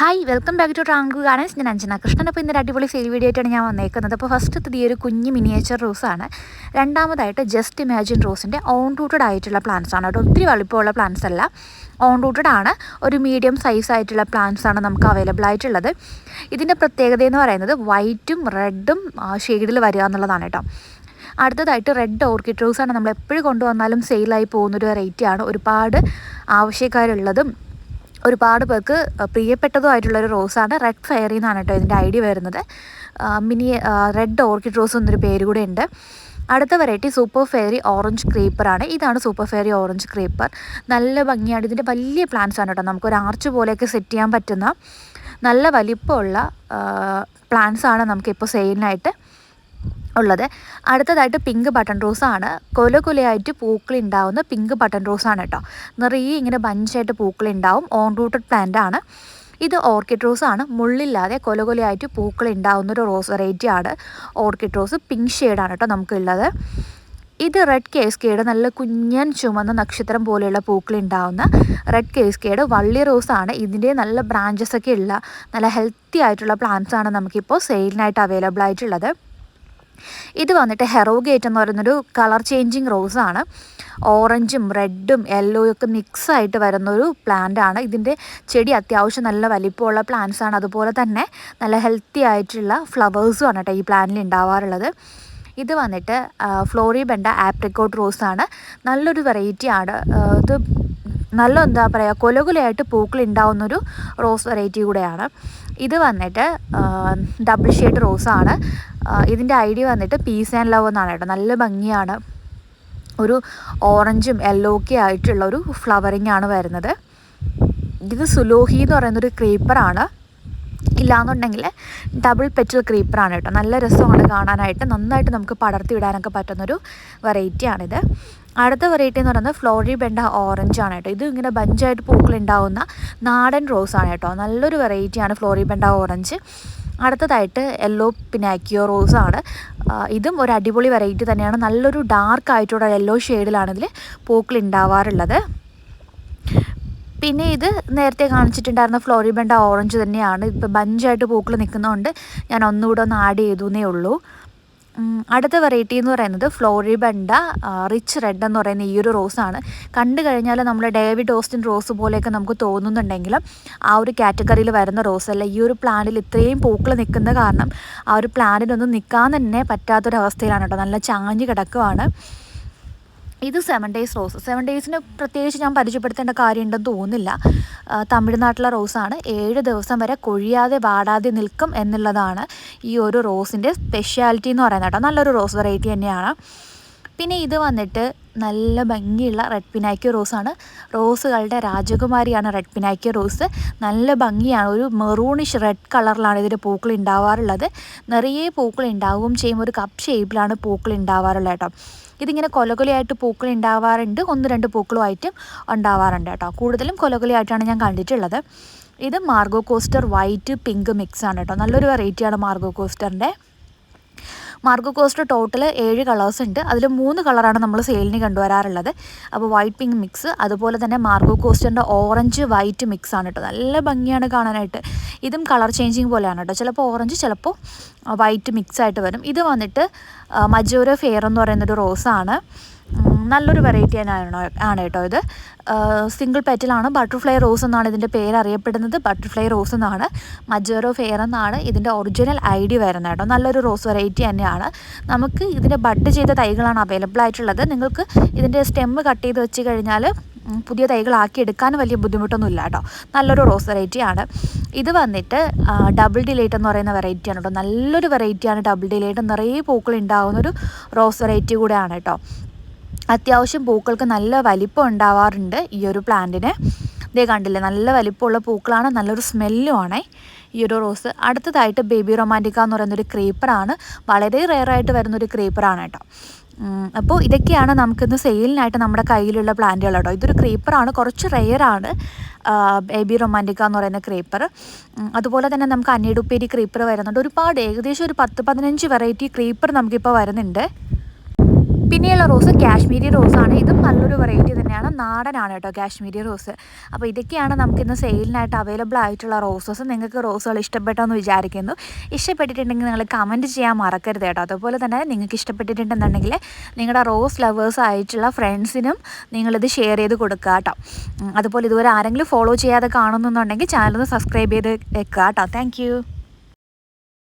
Hi welcome back to tranquil gardens ഞാൻ അഞ്ജന. കൃഷ്ണൻ അപ്പോൾ ഇന്നൊരു അടിപൊളി സെയിൽ വീഡിയോ ആയിട്ടാണ് ഞാൻ വന്നേക്കുന്നത്. അപ്പോൾ ഫസ്റ്റ് ഈ ഒരു കുഞ്ഞ് മിനിയേച്ചർ റോസാണ് രണ്ടാമതായിട്ട് ജസ്റ്റ് ഇമാജിൻ റോസിന്റെ ഓൺ റൂട്ടഡ് ആയിട്ടുള്ള പ്ലാന്റ്സ് ആണ് കേട്ടോ. ഒത്തിരി വലുപ്പമുള്ള പ്ലാന്റ്സ് അല്ല. ഓൺ റൂട്ടഡ് ആണ്. ഒരു മീഡിയം സൈസ് ആയിട്ടുള്ള പ്ലാന്റ്സ് ആണ് നമുക്ക് അവൈലബിൾ ആയിട്ടുള്ളത്. ഇതിന്റെ പ്രത്യേകത എന്ന് പറയുന്നത് വൈറ്റും റെഡും ഷെയ്ഡിൽ വരിക എന്നുള്ളതാണ് കേട്ടോ. അടുത്തതായിട്ട് റെഡ് ഓർക്കിഡ് റോസാണ് നമ്മൾ എപ്പോഴും കൊണ്ടുവന്നാലും സെയിലായി പോകുന്നൊരു വെറൈറ്റിയാണ് ഒരുപാട് ആവശ്യക്കാരുള്ളതും ഒരുപാട് പേർക്ക് പ്രിയപ്പെട്ടതുമായിട്ടുള്ളൊരു റോസാണ് റെഡ് ഫെയറി എന്നാണ് കേട്ടോ ഇതിന്റെ ഐഡിയ വരുന്നത്. മിനി റെഡ് ഓർക്കിഡ് റോസ് എന്നൊരു പേര് കൂടെ ഉണ്ട്. അടുത്ത വെറൈറ്റി സൂപ്പർ ഫെയറി ഓറഞ്ച് ക്രീപ്പറാണ് ഇതാണ് സൂപ്പർ ഫെയറി ഓറഞ്ച് ക്രീപ്പർ. നല്ല ഭംഗിയാണ്. ഇതിന്റെ വലിയ പ്ലാന്റ്സ് ആണ് കേട്ടോ. നമുക്കൊരു ആർച്ച് പോലെയൊക്കെ സെറ്റ് ചെയ്യാൻ പറ്റുന്ന നല്ല വലിപ്പമുള്ള പ്ലാന്റ്സ് ആണ് നമുക്കിപ്പോൾ സെയിലിനായിട്ട് ഉള്ളത്. അടുത്തതായിട്ട് പിങ്ക് ബട്ടൺ റോസാണ് കൊല കൊലയായിട്ട് പൂക്കൾ ഉണ്ടാവുന്ന പിങ്ക് ബട്ടൺ റോസാണ് കേട്ടോ നിറയെ ഇങ്ങനെ ബഞ്ചായിട്ട് പൂക്കൾ ഉണ്ടാവും. ഓൺ റൂട്ടഡ് പ്ലാന്റ് ആണ്. ഇത് ഓർക്കിഡ് റോസ് ആണ്. മുള്ളില്ലാതെ കൊല കൊലയായിട്ട് പൂക്കൾ ഉണ്ടാവുന്ന ഒരു റോസ് വെറൈറ്റി ആണ്. ഓർക്കിഡ് റോസ് പിങ്ക് ഷെയ്ഡാണ് കേട്ടോ നമുക്കുള്ളത്. ഇത് റെഡ് കേസ് കേഡ് നല്ല കുഞ്ഞൻ ചുമന്ന നക്ഷത്രം പോലെയുള്ള പൂക്കൾ ഉണ്ടാവുന്ന റെഡ് കേസ് കേഡ് വള്ളി റോസ് ആണ്. ഇതിന്റെ നല്ല ബ്രാഞ്ചസ് ഒക്കെ ഉള്ള നല്ല ഹെൽത്തി ആയിട്ടുള്ള പ്ലാന്റ്സ് ആണ് നമുക്കിപ്പോൾ സെയിലിനായിട്ട് അവൈലബിൾ ആയിട്ടുള്ളത്. ഇത് വന്നിട്ട് ഹെറോഗേറ്റ് എന്ന് പറയുന്നൊരു കളർ ചേഞ്ചിങ് റോസാണ് ഓറഞ്ചും റെഡും യെല്ലോയും ഒക്കെ മിക്സ് ആയിട്ട് വരുന്നൊരു പ്ലാന്റ് ആണ്. ഇതിന്റെ ചെടി അത്യാവശ്യം നല്ല വലിപ്പമുള്ള പ്ലാന്റ്സ് ആണ്. അതുപോലെ തന്നെ നല്ല ഹെൽത്തി ആയിട്ടുള്ള ഫ്ലവേഴ്സും ആണ് കേട്ടോ ഈ പ്ലാന്റിൽ ഉണ്ടാവാറുള്ളത്. ഇത് വന്നിട്ട് ഫ്ലോറിബെൻഡ ആപ്രിക്കോട്ട് റോസാണ് നല്ലൊരു വെറൈറ്റിയാണ് ഇത് നല്ല എന്താ പറയുക കൊലകുലയായിട്ട് പൂക്കൾ ഉണ്ടാവുന്നൊരു റോസ് വെറൈറ്റി കൂടെയാണ്. ഇത് വന്നിട്ട് ഡബിൾ ഷെയ്ഡ് റോസാണ് ഇതിന്റെ ഐഡിയ വന്നിട്ട് പീസ് ആൻഡ് ലവ് എന്നാണ് കേട്ടോ. നല്ല ഭംഗിയാണ്. ഒരു ഓറഞ്ചും യെല്ലോ ഒക്കെ ആയിട്ടുള്ള ഒരു ഫ്ലവറിങ് ആണ് വരുന്നത്. ഇത് സുലോഹി എന്ന് പറയുന്നൊരു ക്രീപ്പറാണ് ഇല്ലാന്നുണ്ടെങ്കിൽ ഡബിൾ പെറ്റൽ ക്രീപ്പറാണ് കേട്ടോ. നല്ല രസമാണ് കാണാനായിട്ട്. നന്നായിട്ട് നമുക്ക് പടർത്തി വിടാനൊക്കെ പറ്റുന്നൊരു വെറൈറ്റിയാണിത് അടുത്ത വെറൈറ്റി എന്ന് പറയുന്നത് ഫ്ലോറി ബെൻഡ ഓറഞ്ച് ആണ് കേട്ടോ. ഇത് ഇങ്ങനെ ബഞ്ചായിട്ട് പൂക്കൾ ഉണ്ടാവുന്ന നാടൻ റോസ് ആണ് കേട്ടോ. നല്ലൊരു വെറൈറ്റിയാണ് ഫ്ലോറി ബെൻഡ ഓറഞ്ച് അടുത്തതായിട്ട് യെല്ലോ പിനാക്കിയോ റോസ് ആണ്. ഇതും ഒരു അടിപൊളി വെറൈറ്റി തന്നെയാണ്. നല്ലൊരു ഡാർക്ക് ആയിട്ടുള്ള യെല്ലോ ഷെയ്ഡിലാണ് ഇതിൽ പൂക്കൾ ഉണ്ടാവാറുള്ളത്. പിന്നെ ഇത് നേരത്തെ കാണിച്ചിട്ടുണ്ടായിരുന്ന ഫ്ലോറിബെൻഡ ഓറഞ്ച് തന്നെയാണ്. ഇപ്പോൾ ബഞ്ചായിട്ട് പൂക്കൾ നിൽക്കുന്നതുകൊണ്ട് ഞാൻ ഒന്നുകൂടെ ഒന്ന് ആഡ് ചെയ്തു എന്നേ ഉള്ളൂ. അടുത്ത വെറൈറ്റി എന്ന് പറയുന്നത് ഫ്ലോറിബണ്ട റിച്ച് റെഡ് എന്ന് പറയുന്ന ഈ ഒരു റോസാണ് കണ്ടു കഴിഞ്ഞാൽ നമ്മൾ ഡേവിഡ് ഓസ്റ്റിൻ റോസ് പോലെയൊക്കെ നമുക്ക് തോന്നുന്നുണ്ടെങ്കിലും ആ ഒരു കാറ്റഗറിയിൽ വരുന്ന റോസ് അല്ല. ഈ ഒരു പ്ലാന്റിൽ ഇത്രയും പൂക്കൾ നിൽക്കുന്ന കാരണം ആ ഒരു പ്ലാന്റിനൊന്നും നിൽക്കാൻ തന്നെ പറ്റാത്തൊരവസ്ഥയിലാണ് കേട്ടോ നല്ല ചാഞ്ഞ് കിടക്കുവാണ്. ഇത് സെവൻ ഡേയ്സ് റോസ് സെവൻ ഡേയ്സിന് പ്രത്യേകിച്ച് ഞാൻ പരിചയപ്പെടുത്തേണ്ട കാര്യമുണ്ടെന്ന് തോന്നുന്നില്ല. തമിഴ്നാട്ടിലെ റോസാണ് ഏഴ് ദിവസം വരെ കൊഴിയാതെ വാടാതെ നിൽക്കും എന്നുള്ളതാണ് ഈ ഒരു റോസിന്റെ സ്പെഷ്യാലിറ്റി എന്ന് പറയുന്നത് കേട്ടോ. നല്ലൊരു റോസ് വെറൈറ്റി തന്നെയാണ്. പിന്നെ ഇത് വന്നിട്ട് നല്ല ഭംഗിയുള്ള റെഡ് പിനാക്കി റോസാണ് റോസുകളുടെ രാജകുമാരിയാണ് റെഡ് പിനാക്കി റോസ് നല്ല ഭംഗിയാണ്. ഒരു മെറൂണിഷ് റെഡ് കളറിലാണ് ഇതിന്റെ പൂക്കൾ ഉണ്ടാവാറുള്ളത് നിറയെ പൂക്കൾ ഉണ്ടാവുകയും ചെയ്യും. ഒരു കപ്പ് ഷേപ്പിലാണ് പൂക്കൾ ഉണ്ടാവാറുള്ളത് കേട്ടോ. ഇതിങ്ങനെ കൊലകൊലയായിട്ട് പൂക്കൾ ഉണ്ടാവാറുണ്ട് ഒന്ന് രണ്ട് പൂക്കളുമായിട്ടും ഉണ്ടാവാറുണ്ട് കേട്ടോ. കൂടുതലും കൊലകൊലയായിട്ടാണ് ഞാൻ കണ്ടിട്ടുള്ളത്. ഇത് Margo Koster white pink mix ആണ് കേട്ടോ. നല്ലൊരു വെറൈറ്റിയാണ് മാർഗോ കോസ്റ്ററിന്റെ. മാർഗോ കോസ്റ്റ് ടോട്ടൽ ഏഴ് കളേഴ്സ് ഉണ്ട്. അതിൽ മൂന്ന് കളറാണ് നമ്മൾ സെയിലിന് കണ്ടുവരാറുള്ളത്. അപ്പോൾ വൈറ്റ് പിങ്ക് മിക്സ് അതുപോലെ തന്നെ മാർഗോ കോസ്റ്ററിന്റെ ഓറഞ്ച് വൈറ്റ് മിക്സ് ആണ് കേട്ടോ നല്ല ഭംഗിയാണ് കാണാനായിട്ട്. ഇതും കളർ ചേഞ്ചിങ് പോലെയാണ് കേട്ടോ ചിലപ്പോൾ ഓറഞ്ച് ചിലപ്പോൾ വൈറ്റ് മിക്സ് ആയിട്ട് വരും. ഇത് വന്നിട്ട് മജോര ഫെയർ എന്ന് പറയുന്നൊരു റോസാണ് നല്ലൊരു വെറൈറ്റി തന്നെയാണ് ആണ് കേട്ടോ ഇത്. സിംഗിൾ പെറ്റിലാണ് ബട്ടർഫ്ലൈ റോസ് എന്നാണ് ഇതിന്റെ പേര് അറിയപ്പെടുന്നത്. ബട്ടർഫ്ലൈ റോസ് എന്നാണ്. മജോറോ ഫെയർ എന്നാണ് ഇതിന്റെ ഒറിജിനൽ ഐ ഡി വരുന്നത് കേട്ടോ. നല്ലൊരു റോസ് വെറൈറ്റി തന്നെയാണ്. നമുക്ക് ഇതിന്റെ ബഡ് ചെയ്ത തൈകളാണ് അവൈലബിൾ ആയിട്ടുള്ളത്. നിങ്ങൾക്ക് ഇതിന്റെ സ്റ്റെമ്മ് കട്ട് ചെയ്ത് വെച്ച് കഴിഞ്ഞാൽ പുതിയ തൈകളാക്കി എടുക്കാൻ വലിയ ബുദ്ധിമുട്ടൊന്നുമില്ല കേട്ടോ. നല്ലൊരു റോസ് വെറൈറ്റിയാണ് ഇത് വന്നിട്ട് ഡബിൾ ഡിലേറ്റ് എന്ന് പറയുന്ന വെറൈറ്റിയാണ് കേട്ടോ. നല്ലൊരു വെറൈറ്റിയാണ് ഡബിൾ ഡിലേറ്റ് നിറയെ പൂക്കൾ ഉണ്ടാകുന്നൊരു റോസ് വെറൈറ്റി കൂടെയാണ് കേട്ടോ. അത്യാവശ്യം പൂക്കൾക്ക് നല്ല വലിപ്പം ഉണ്ടാവാറുണ്ട് ഈ ഒരു പ്ലാന്റിന്. ഇതേ കണ്ടില്ലേ നല്ല വലിപ്പമുള്ള പൂക്കളാണ് നല്ലൊരു സ്മെല്ലും ആണേ. ഈ ഒരു റോസ് അടുത്തതായിട്ട് ബേബി റൊമാന്റിക്ക എന്ന് പറയുന്നൊരു ക്രീപ്പറാണ് വളരെ റെയറായിട്ട് വരുന്നൊരു ക്രീപ്പറാണ് കേട്ടോ. അപ്പോൾ ഇതൊക്കെയാണ് നമുക്കിന്ന് സെയിലിനായിട്ട് നമ്മുടെ കയ്യിലുള്ള പ്ലാന്റുകൾ കേട്ടോ. ഇതൊരു ക്രീപ്പറാണ് കുറച്ച് റെയറാണ് ബേബി റൊമാന്റിക്ക എന്ന് പറയുന്ന ക്രീപ്പർ. അതുപോലെ തന്നെ നമുക്ക് അന്നീടുപ്പേരി ക്രീപ്പർ വരുന്നുണ്ട്. ഒരുപാട് ഏകദേശം ഒരു പത്ത് പതിനഞ്ച് വെറൈറ്റി ക്രീപ്പർ നമുക്കിപ്പോൾ വരുന്നുണ്ട്. പിന്നെയുള്ള റോസ് കാശ്മീരി റോസാണ്. ഇതും നല്ലൊരു വെറൈറ്റി തന്നെയാണ്. നാടനാണ് കേട്ടോ കാശ്മീരി റോസ്. അപ്പോൾ ഇതൊക്കെയാണ് നമുക്കിന്ന് സെയിലിനായിട്ട് അവൈലബിൾ ആയിട്ടുള്ള റോസസ് നിങ്ങൾക്ക് റോസുകൾ ഇഷ്ടപ്പെട്ടെന്ന് വിചാരിക്കുന്നു. ഇഷ്ടപ്പെട്ടിട്ടുണ്ടെങ്കിൽ നിങ്ങൾ കമന്റ് ചെയ്യാൻ മറക്കരുത് കേട്ടോ. അതുപോലെ തന്നെ നിങ്ങൾക്ക് ഇഷ്ടപ്പെട്ടിട്ടുണ്ടെന്നുണ്ടെങ്കിൽ നിങ്ങളുടെ റോസ് ലവേഴ്സ് ആയിട്ടുള്ള ഫ്രണ്ട്സിനും നിങ്ങളിത് ഷെയർ ചെയ്ത് കൊടുക്കുക കേട്ടോ. അതുപോലെ ഇതുവരെ ആരെങ്കിലും ഫോളോ ചെയ്യാതെ കാണുന്നുണ്ടെങ്കിൽ ചാനൽ ഒന്ന് സബ്സ്ക്രൈബ് ചെയ്ത് വെക്കുക കേട്ടോ. താങ്ക്